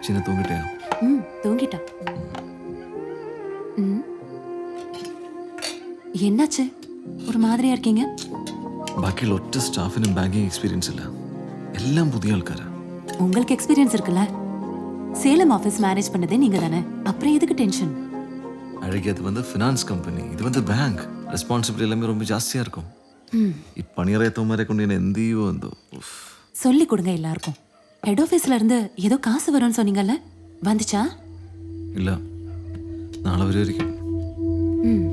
சின்ன தூங்கிட்டேன் ம் தூங்கிட்டா ம் என்னாச்சு ஒரு மாதிரியா இருக்கீங்க ബാക്കിയുള്ള ഒറ്റ സ്റ്റാഫിനും ബാങ്കിങ് എക്സ്പീരിയൻസ് ഇല്ല എല്ലാം പുതിയ ആൾക്കാരാ உங்களுக்கு எக்ஸ்பீரியன்ஸ் இருக்குல்ல சேலம் ஆபீஸ் மேனேஜ் பண்ணதே நீங்க தானே அப்புறம் எதுக்கு டென்ஷன் அழகி அது வந்து ஃபினான்ஸ் கம்பெனி இது வந்து பேங்க் ரெஸ்பான்சிபிலிட்டி எல்லாமே ரொம்ப ஜாஸ்தியாக இருக்கும் ഈ പണിയറിയാത്തവന്മാരെ കൊണ്ട് ഞാൻ എന്ത് ചെയ്യുമോ എന്തോ ഉഫ്. சொல்லி கொடுங்க எல்லாருக்கும் ஹெட் ஆஃபீஸ்ல இருந்து ஏதோ காசு வரும்னு சொன்னீங்கல்ல வந்துச்சா ഇല്ല നാളെ വരുമായിരിക്കും ம்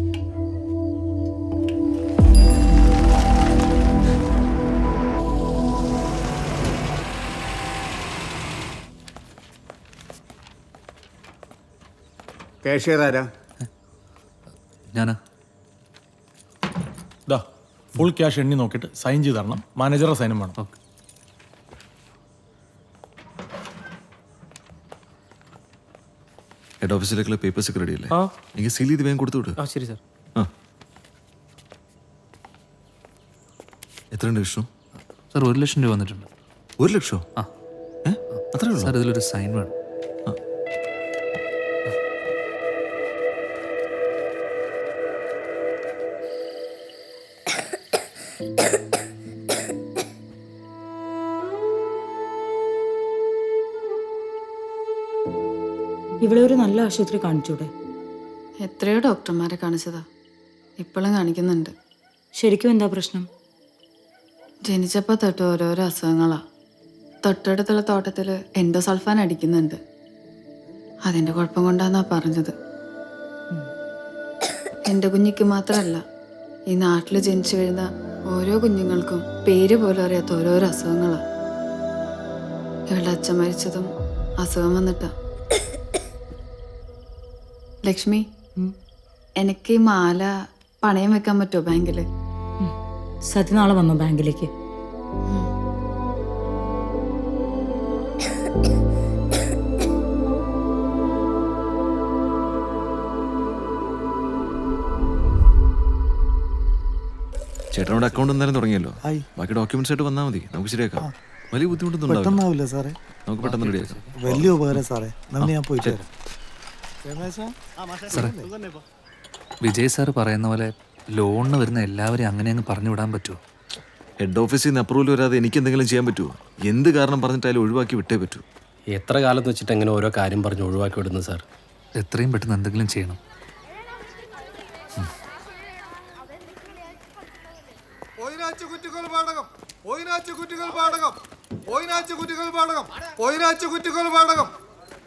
കാഷ്യർ ആരാ ഞാനാ ഇതാ ഫുൾ ക്യാഷ് എണ്ണി നോക്കിയിട്ട് സൈൻ ചെയ്ത് തരണം മാനേജറുടെ സൈനും വേണം ഹെഡ് ഓഫീസിലേക്കുള്ള പേപ്പേഴ്സ് ഒക്കെ റെഡി അല്ലേ? എനിക്ക് സീൽ ചെയ്ത് വേഗം കൊടുത്തു വിട്. ആ ശരി സാർ ആ. എത്രയുണ്ട് വിഷ്ണു? സാർ ഒരു ലക്ഷം രൂപ വന്നിട്ടുണ്ട്. ഒരു ലക്ഷോ? ആ. ഏ? അത്രേ ഉള്ളൂ? സാർ ഇതിലൊരു സൈൻ വേണം. ഇവിടെ ഒരു നല്ല ആശുപത്രി കാണിച്ചൂടെ? എത്രയോ ഡോക്ടർമാരെ കാണിച്ചതാ. ഇപ്പോഴും കാണിക്കുന്നുണ്ട്. ശരിക്കും എന്താ പ്രശ്നം? ജനിച്ചപ്പോൾ തൊട്ട് ഓരോരോ അസുഖങ്ങളാ. തൊട്ടടുത്തുള്ള തോട്ടത്തിൽ എൻഡോസൾഫാൻ അടിക്കുന്നുണ്ട്. അതിന്റെ കുഴപ്പം കൊണ്ടാന്നാ പറഞ്ഞത്. എന്റെ കുഞ്ഞിക്ക് മാത്രമല്ല ഈ നാട്ടിൽ ജനിച്ചു വീഴുന്ന ഓരോ കുഞ്ഞുങ്ങൾക്കും പേര് പോലും അറിയാത്ത ഓരോരോ അസുഖങ്ങളാണ് ഇവളുടെ അച്ഛൻ മരിച്ചതും അസുഖം വന്നിട്ടാ. ലക്ഷ്മി എനിക്ക് ഈ മാല പണയം വെക്കാൻ പറ്റുമോ ബാങ്കിൽ? സതി നാളെ വന്നു ബാങ്കിലേക്ക്. ചേട്ടനോട് അക്കൗണ്ട് എന്തായാലും തുടങ്ങിയല്ലോ. ബാക്കി ഡോക്യുമെന്റ്സ് ആയിട്ട് വന്നാൽ മതി. നമുക്ക് ശരിയാക്കാം. വലിയ ബുദ്ധിമുട്ടൊന്നും പെട്ടെന്നാവില്ല സാറേ. നമുക്ക് പെട്ടെന്ന് റെഡിയാക്കാം വലിയ ഉപകാരം സാറേ. ഞാൻ പോയിട്ട് വരാം. സാറേ വിജയ് സാർ പറയുന്ന പോലെ ലോണിന് വരുന്ന എല്ലാവരെയും അങ്ങനെ അങ്ങ് പറഞ്ഞു വിടാൻ പറ്റുമോ ഹെഡ് ഓഫീസിൽ നിന്ന് അപ്രൂവൽ വരാതെ എനിക്ക് എന്തെങ്കിലും ചെയ്യാൻ പറ്റുമോ എന്ത് കാരണം പറഞ്ഞിട്ടായാലും ഒഴിവാക്കി വിട്ടേ പറ്റൂ. എത്ര കാലത്ത് വെച്ചിട്ട് എങ്ങനെ ഓരോ കാര്യം പറഞ്ഞ് ഒഴിവാക്കി വിടുന്നു സാർ? എത്രയും പെട്ടെന്ന് എന്തെങ്കിലും ചെയ്യണം. കുറ്റികൾ പാടകം കുറ്റികൾ പാടകം കുറ്റികൾ പാടകം കുറ്റികൾ പാടകം.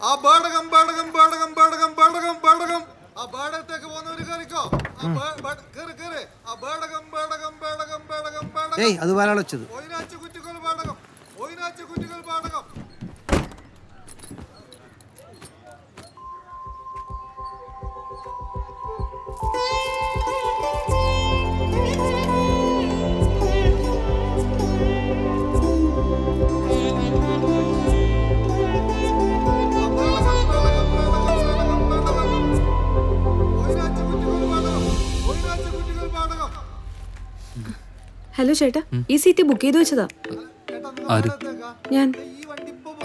ആ പാടകം പാടകം പാടകം പാടകം പാടകം പാടകം. ആ പാടത്തേക്ക് പോകുന്നവര് കയറിക്കോ. കേറ് കേറ് ആ പാടകം പാടകം പാടകം പാടകം പാടകം. അത് വരാളെ ഹലോ ചേട്ടാ. ഈ സീറ്റ് ബുക്ക് ചെയ്ത് വെച്ചതാ. ആര്? ഞാൻ.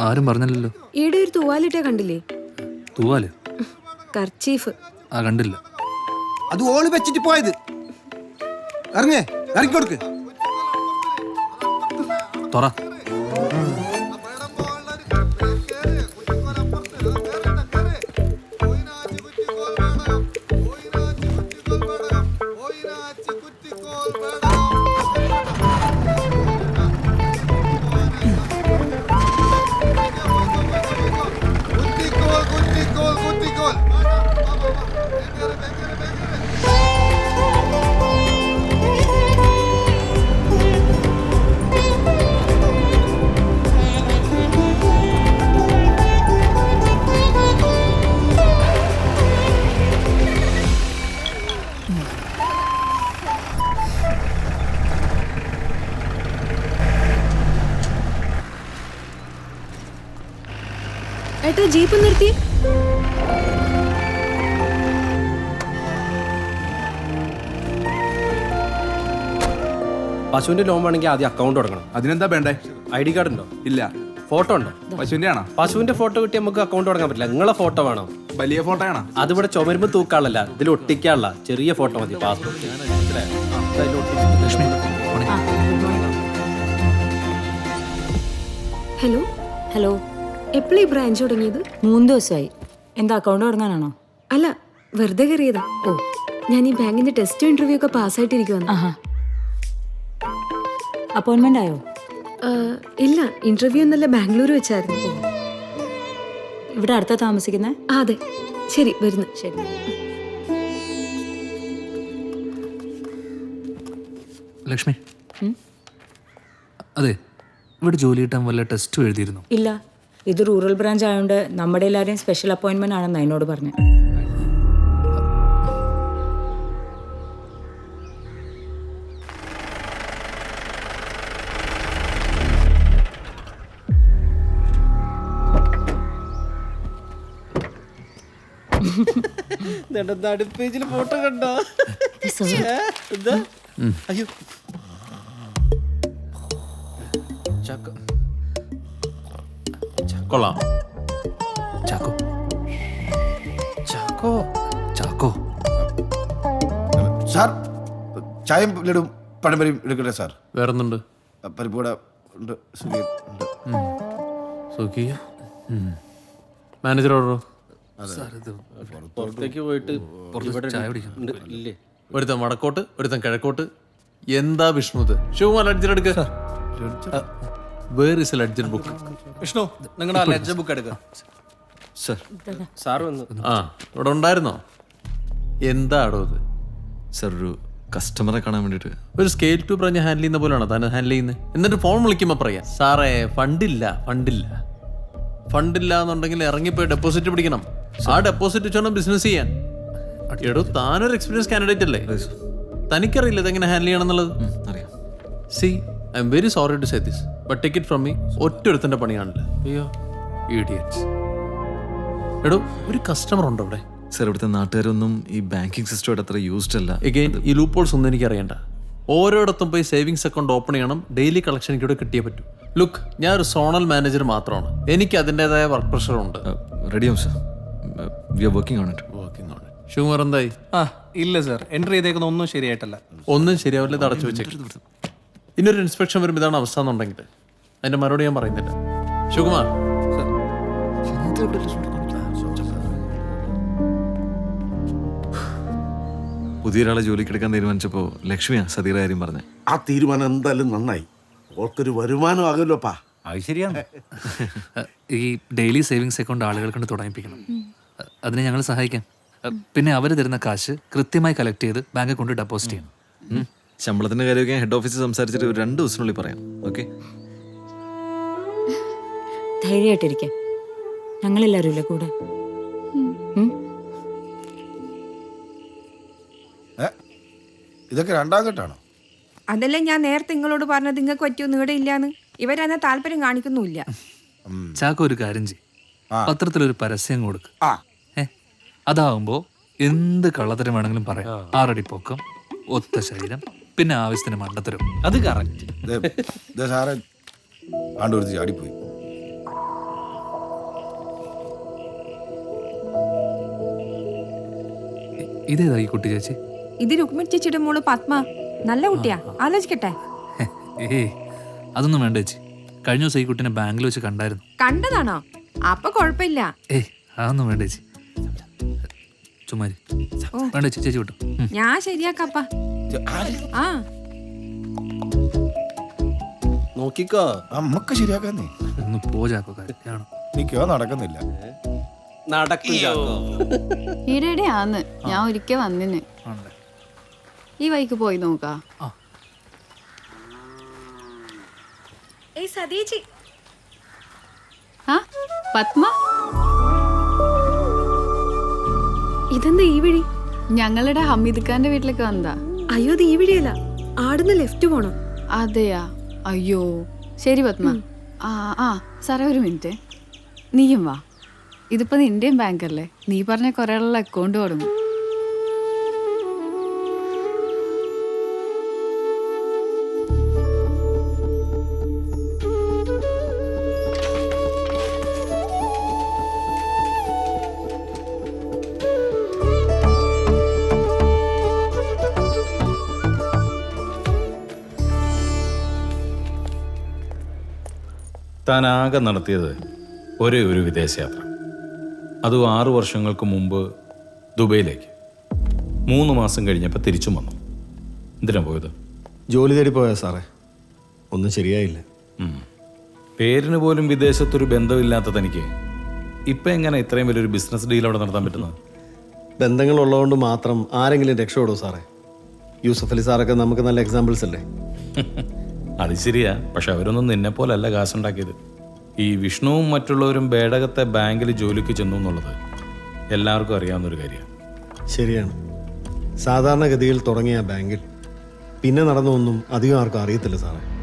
ആരും പറഞ്ഞില്ലല്ലോ. ഈടെ ഒരു തൂവാലിട്ടേ കണ്ടില്ലേ? തൂവാൽ? കർച്ചീഫ്. ആ കണ്ടില്ല. അത് ഓൾ വെച്ചിട്ട് പോയത്. ഇറങ്ങേ ഇറങ്ങിക്കൊടുക്ക് തുറ. ഏട്ടാ ജീപ്പ് നിർത്തി പശുവിന്റെ ലോൺ വേണമെങ്കിൽ ആദ്യം അക്കൗണ്ട് തുടങ്ങണം. അതിനെന്താ വേണ്ടേ? ഐ ഡി കാർഡ് ഉണ്ടോ? ഇല്ല. ഫോട്ടോ ഉണ്ടോ? പശുവിന്റെ ആണോ പശുവിന്റെ ഫോട്ടോ കിട്ടി നമുക്ക് അക്കൗണ്ട് തുടങ്ങാൻ പറ്റില്ല. നിങ്ങളെ ഫോട്ടോ വേണം? വലിയ ഫോട്ടോ ആണോ? അതിവിടെ ചുമരുമ്പ് തൂക്കാളല്ല. ഇതിൽ ഒട്ടിക്കാനുള്ള ചെറിയ ഫോട്ടോ മതി. പാസ്പോർട്ട്. ഹലോ ഹലോ എപ്പോഴാ ഈ ബ്രാഞ്ച് തുടങ്ങിയത്? മൂന്ന് ദിവസമായി. എന്താ അക്കൗണ്ട് തുടങ്ങാനാണോ? അല്ല വെറുതെ കയറിയതാ ഓ. ഞാൻ ഈ ബാങ്കിന്റെ ടെസ്റ്റ് ഇന്റർവ്യൂ ഒക്കെ പാസ്സായിട്ടിരിക്കുവാണ് ആഹാ. അപ്പോയിൻമെന്റ് ആയോ? ഇല്ല ഇന്റർവ്യൂ എന്നല്ല ബാംഗ്ലൂർ വെച്ചായിരുന്നു. ഇവിടെ അടുത്ത താമസിക്കുന്നത് ആ അതെ. ശരി വരുന്നു. ശരി. ലക്ഷ്മി. അതെ ഇവിടെ ജോലി കിട്ടാൻ വല്ല ടെസ്റ്റും എഴുതിയിരുന്നു? ഇല്ല. ഇത് റൂറൽ ബ്രാഞ്ച് ആയതുകൊണ്ട് നമ്മുടെ എല്ലാവരെയും സ്പെഷ്യൽ അപ്പോയിൻമെന്റ് ആണെന്ന് എന്നോട് പറഞ്ഞു. പേജിൽ ഫോട്ടോ കണ്ടോ? എന്താ? അയ്യോ. കൊള്ളാം. ചാക്കോ. ചാക്കോ. ചാക്കോ. സാർ ചായം ലഡും പഴംപരിയും എടുക്കട്ടെ സാർ? വേറൊന്നുണ്ട്. പരിപ്പൂട ഉണ്ട് സുഖി ഉണ്ട്. സുഖിയ മാനേജർ ഓർഡറോ പുറത്തേക്ക് പോയിട്ട് ഒരുത്തൻ വടക്കോട്ട് ഒരുത്തൻ കിഴക്കോട്ട്. എന്താ വിഷ്ണുത് Sivakumar അടിച്ചിട്ടെടുക്ക where is ledger book Vishnu നിങ്ങളുടെ ലെഡ്ജർ ബുക്ക് എടുക്ക. സർ സാർ വന്നു. ആ ഇവിടെ ഉണ്ടായിരുന്നോ? എന്താടോ അത് സർ ഒരു കസ്റ്റമറെ കാണാൻ വേണ്ടിയിട്ട്. ഒരു സ്കെയിൽ ടു പറഞ്ഞ് ഹാൻഡിൽ ചെയ്യുന്ന പോലെയാണോ താൻ ഹാൻഡിൽ ചെയ്യുന്നത് എന്നിട്ട് ഫോൺ വിളിക്കുമ്പോൾ പറയാം സാറേ ഫണ്ടില്ല ഫണ്ടില്ല. ഫണ്ടില്ല എന്നുണ്ടെങ്കിൽ ഇറങ്ങിപ്പോയി ഡെപ്പോസിറ്റ് പിടിക്കണം. ആ ഡെപ്പോസിറ്റ് വെച്ചോണം ബിസിനസ് ചെയ്യാൻ. എടോ താനൊരു എക്സ്പീരിയൻസ് കാൻഡിഡേറ്റ് അല്ലേ? തനിക്കറിയില്ല ഇതെങ്ങനെ ഹാൻഡിൽ ചെയ്യണം എന്നുള്ളത്. അറിയാം. See I'm very sorry to say this but take it from me ഒറ്റൊരുത്തന്റെ പണിയാണല്ലോ? അയ്യോ. ഇഡിയറ്റ്സ് എടോ ഒരു കസ്റ്റമർ ഉണ്ടോ അവിടെ? സർ ഇവിടുത്തെ നാട്ടുകാരൊന്നും ഈ ബാങ്കിങ് സിസ്റ്റമായിട്ട് അത്ര യൂസ്ഡ് അല്ല. എഗെയിൻ ഈ ലൂപ്പോൾസ് ഒന്നും എനിക്ക് അറിയണ്ട. ഓരോയിടത്തും പോയി സേവിങ്സ് അക്കൗണ്ട് ഓപ്പൺ ചെയ്യണം ഡെയിലി കളക്ഷൻ എനിക്ക് ഇവിടെ കിട്ടിയേ പറ്റൂ. ലുക്ക് ഞാൻ ഒരു സോണൽ മാനേജർ മാത്രമാണ്. എനിക്ക് അതിന്റെതായ വർക്ക് പ്രഷർ ഉണ്ട്. റെഡിയാവും sir we are working on it working ആണ് ശിവകുമാർ എന്തായി? ആ ഇല്ല സർ എൻട്രി ചെയ്തേക്കുന്ന ഒന്നും ശരിയായിട്ടല്ല. ഒന്നും ശരിയാവില്ല ഇത് അടച്ചു വെച്ചേക്കും. ഇന്നൊരു ഇൻസ്പെക്ഷൻ വരുമ്പോൾ ഇതാണ് അവസ്ഥ എന്നുണ്ടെങ്കിൽ. അതിന്റെ മറുപടി ഞാൻ പറയുന്നില്ല. ശിവകുമാർ. പുതിയൊരാളെ ജോലിക്ക് എടുക്കാൻ തീരുമാനിച്ചപ്പോൾ ലക്ഷ്മിയാ സതീറ കാര്യം പറഞ്ഞേ. ആ തീരുമാനം എന്തായാലും നന്നായി. ഓർക്കൊരു വരുമാനം ആകുമല്ലോ അത് ശരിയാണ്. ഈ ഡെയിലി സേവിങ്സ് അക്കൗണ്ട് ആളുകൾ കൊണ്ട് തുടങ്ങിപ്പിക്കണം അതിനെ ഞങ്ങൾ സഹായിക്കാം. പിന്നെ അവർ തരുന്ന കാശ് കൃത്യമായി കളക്ട് ചെയ്ത് ബാങ്കിൽ കൊണ്ട് ഡെപ്പോസിറ്റ് ചെയ്യണം. ശമ്പളത്തിന്റെ കാര്യമൊക്കെ ഹെഡ് ഓഫീസിൽ സംസാരിച്ചിട്ട് ഒരു രണ്ട് ദിവസത്തിനുള്ളിൽ പറയാം. ഓക്കെ ധൈര്യമായിട്ടിരിക്കെ. ഞങ്ങളെല്ലാവരും ഇല്ലേ കൂടെ? ഇതൊക്കെ രണ്ടാം ഘട്ടാണോ? അതല്ലേ ഞാൻ നേരത്തെ നിങ്ങളോട് പറഞ്ഞത് നിങ്ങൾക്ക് പറ്റിയോ? ഇവിടെ ഇല്ലാന്ന്. ഇവരെന്ന താല്പര്യം കാണിക്കുന്നുമില്ല. ചാക്ക ഒരു കാര്യം ചെയ്യും. പത്രത്തിലൊരു പരസ്യം കൊടുക്ക്. അതാവുമ്പോ എന്ത് കള്ളത്തരം വേണമെങ്കിലും പറയാം. ആറടി പൊക്കം ഒത്ത ശരീരം പിന്നെ ആവശ്യത്തിന് മണ്ടത്തരം. അത് കറക്റ്റ് ചാടിപ്പോയി. ഇതേതാ ഈ കുട്ടി ചേച്ചി? ഇത് രുക്മിണി ചേച്ചിയുടെ മോൾ പത്മ. നല്ല കുട്ടിയാ. ആലോചിക്കട്ടെ. ഏ അതൊന്നും വേണ്ട ചേച്ചി. കഴിഞ്ഞ ദിവസം ഈ കുട്ടീനെ ബാങ്കിൽ വെച്ച് കണ്ടായിരുന്നു. കണ്ടതാണോ? അപ്പൊ കുഴപ്പമില്ല. ഏ അതൊന്നും വേണ്ട ചേച്ചി. ചുമ്മാരി വേണ്ട ചേച്ചി ചേച്ചി വിട്ടു. ഉം. ഞാൻ ശരിയാക്കാപ്പാ ആ. നോക്കിക്കോ. നമുക്ക് ശരിയാക്കാന്നേ. ഒന്ന് പോ ചാക്കോ കാര്യം നടക്കുന്നില്ല. നടക്കും ചാക്കോ ഈടെടെ ആന്ന് ഞാൻ ഒരിക്കൽ വന്നിന്. ആണല്ലേ? ഈ വഴിക്ക് പോയി നോക്കാ. ഏയ് സതീച്ചി. ആ പത്മ? ഇതെന്താ ഈ വഴി? ഞങ്ങളുടെ ഹമീദ് ഖാന്റെ വീട്ടിലേക്ക് വന്നതാ. അയ്യോ ഇത് ഈ വഴിയല്ല. ആടുന്ന് ലെഫ്റ്റ് പോണം. അതെയാ? അയ്യോ. ശരി പത്മ. ആ ആ സാറേ ഒരു മിനിറ്റ്. നീയും വാ. ഇതിപ്പോ നിന്റെയും ബാങ്കല്ലേ നീ പറഞ്ഞ കുറെ ആളുള്ള അക്കൗണ്ട് തുടങ്ങും താൻ ആകെ നടത്തിയത് ഒരേ ഒരു വിദേശയാത്ര. അതും ആറു വർഷങ്ങൾക്ക് മുമ്പ് ദുബൈയിലേക്ക്. മൂന്ന് മാസം കഴിഞ്ഞപ്പോൾ തിരിച്ചും വന്നു. എന്തിനാ പോയത്? ജോലി തേടി പോയാ സാറേ? ഒന്നും ശരിയായില്ല. പേരിന് പോലും വിദേശത്തൊരു ബന്ധമില്ലാത്ത തനിക്ക് ഇപ്പം എങ്ങനെ ഇത്രയും വലിയൊരു ബിസിനസ് ഡീൽ അവിടെ നടത്താൻ പറ്റുന്നത്? ബന്ധങ്ങളുള്ളതുകൊണ്ട് മാത്രം ആരെങ്കിലും രക്ഷപ്പെടുമോ സാറേ? യൂസഫ് അലി സാറൊക്കെ നമുക്ക് നല്ല എക്സാമ്പിൾസ് അല്ലേ? അത് ശരിയാ. പക്ഷെ അവരൊന്നും നിന്നെ പോലല്ല കാശുണ്ടാക്കിയത്. ഈ വിഷ്ണുവും മറ്റുള്ളവരും ബേടകത്തെ ബാങ്കിൽ ജോലിക്ക് ചെന്നു എന്നുള്ളത് എല്ലാവർക്കും അറിയാവുന്നൊരു കാര്യമാണ് ശരിയാണ്. സാധാരണഗതിയിൽ തുടങ്ങിയ ബാങ്കിൽ പിന്നെ നടന്നൊന്നും അധികം ആർക്കും അറിയത്തില്ല സാറേ.